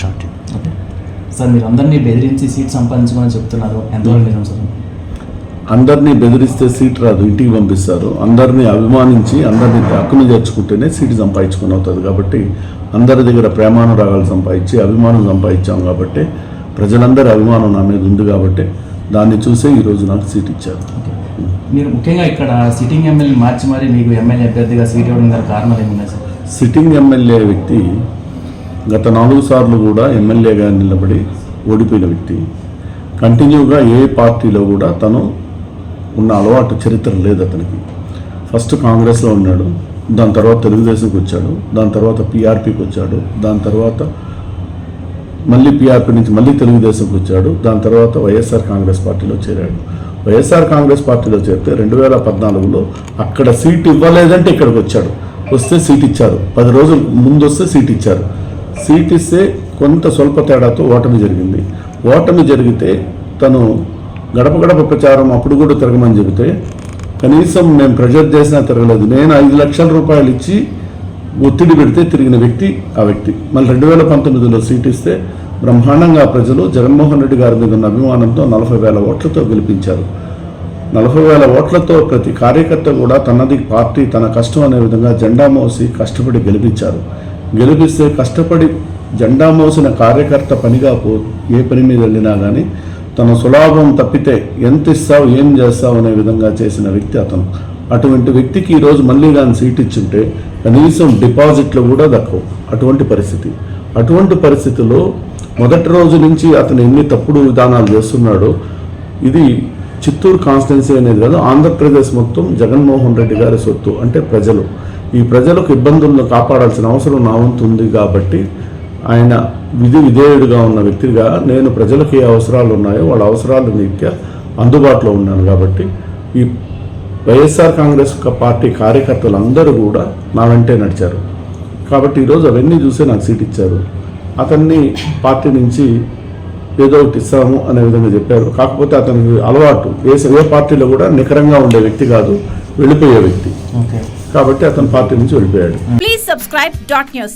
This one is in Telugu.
షార్ట్ ఓకే సార్ మీరు అందరినీ బెదిరించి సీట్ సంపాదించుకోమని చెప్తున్నారు. ఎంతవరకు నిజం సార్ అందరినీ బెదిరిస్తే సీట్ రాదు ఇంటికి పంపిస్తారు. అందరినీ అభిమానించి అందరినీ హక్కును చేర్చుకుంటేనే సీటు సంపాదించుకుని అవుతుంది కాబట్టి అందరి దగ్గర ప్రేమానురాగాలు సంపాదించి అభిమానం సంపాదించాం కాబట్టి ప్రజలందరి అభిమానం నా మీద ఉంది కాబట్టి దాన్ని చూసే ఈరోజు నాకు సీట్ ఇచ్చారు. మీరు ముఖ్యంగా ఇక్కడ సిట్టింగ్ ఎమ్మెల్యే మార్చి మరి మీకు ఎమ్మెల్యే అభ్యర్థిగా సీట్ ఇవ్వడం కారణాలు ఏమున్నాయి సార్ సిట్టింగ్ ఎమ్మెల్యే వ్యక్తి గత నాలుగు సార్లు కూడా ఎమ్మెల్యేగా నిలబడి ఓడిపోయిన వ్యక్తి. కంటిన్యూగా ఏ పార్టీలో కూడా తను ఉన్న అలవాటు చరిత్ర లేదు అతనికి. ఫస్ట్ కాంగ్రెస్లో ఉన్నాడు దాని తర్వాత తెలుగుదేశంకి వచ్చాడు దాని తర్వాత పీఆర్పీకి వచ్చాడు దాని తర్వాత మళ్ళీ పీఆర్పీ నుంచి మళ్ళీ తెలుగుదేశంకి వచ్చాడు దాని తర్వాత వైఎస్ఆర్ కాంగ్రెస్ పార్టీలో చేరాడు. వైఎస్ఆర్ కాంగ్రెస్ పార్టీలో చేరితే రెండు వేల పద్నాలుగులో అక్కడ సీట్ ఇవ్వలేదంటే ఇక్కడికి వచ్చాడు. వస్తే సీట్ ఇచ్చారు. పది రోజులు ముందు వస్తే సీట్ ఇచ్చారు. సీటిస్తే కొంత స్వల్ప తేడాతో ఓటమి జరిగింది. ఓటమి జరిగితే తను గడప గడప ప్రచారం అప్పుడు కూడా తిరగమని చెబితే కనీసం మేము ప్రెజర్ చేసినా తిరగలేదు. నేను ఐదు లక్షల రూపాయలు ఇచ్చి ఒత్తిడి పెడితే తిరిగిన వ్యక్తి ఆ వ్యక్తి. మళ్ళీ రెండు వేల పంతొమ్మిదిలో సీట్ ఇస్తే బ్రహ్మాండంగా ప్రజలు జగన్మోహన్ రెడ్డి గారి మీద ఉన్న అభిమానంతో నలభై వేల ఓట్లతో గెలిపించారు. నలభై వేల ఓట్లతో ప్రతి కార్యకర్త కూడా తనది పార్టీ తన కష్టం అనే విధంగా జెండా మోసి కష్టపడి గెలిపించారు. గెలిపిస్తే కష్టపడి జెండా మోసిన కార్యకర్త పనిగా పో ఏ పని మీద వెళ్ళినా కానీ తన సులాభం తప్పితే ఎంత ఇస్తావు ఏం చేస్తావు అనే విధంగా చేసిన వ్యక్తి అతను. అటువంటి వ్యక్తికి ఈరోజు మళ్ళీ కానీ సీట్ ఇచ్చుంటే కనీసం డిపాజిట్లు కూడా దక్కవు. అటువంటి పరిస్థితి. అటువంటి పరిస్థితిలో మొదటి రోజు నుంచి అతను ఎన్ని తప్పుడు విధానాలు చేస్తున్నాడో ఇది చిత్తూరు కాన్స్టిట్యున్సీ అనేది కాదు ఆంధ్రప్రదేశ్ మొత్తం జగన్మోహన్ రెడ్డి గారి సొత్తు అంటే ప్రజలు. ఈ ప్రజలకు ఇబ్బందులను కాపాడాల్సిన అవసరం నా వంతు కాబట్టి ఆయన విధి విధేయుడిగా ఉన్న వ్యక్తిగా నేను ప్రజలకు ఏ అవసరాలు ఉన్నాయో వాళ్ళ అవసరాలు రీత్యా అందుబాటులో ఉన్నాను కాబట్టి ఈ వైఎస్ఆర్ కాంగ్రెస్ యొక్క పార్టీ కార్యకర్తలు అందరూ కూడా నా వెంటే నడిచారు. కాబట్టి ఈరోజు అవన్నీ చూసే నాకు సీట్ ఇచ్చారు. అతన్ని పార్టీ నుంచి ఏదో ఒకటి ఇస్తాము అనే విధంగా చెప్పారు. కాకపోతే అతనికి అలవాటు ఏ ఏ పార్టీలో కూడా నికరంగా ఉండే వ్యక్తి కాదు వెళ్ళిపోయే వ్యక్తి. ఓకే. కాబట్టి అతను పార్టీ నుంచి వెళ్ళిపోయాడు Please subscribe dot news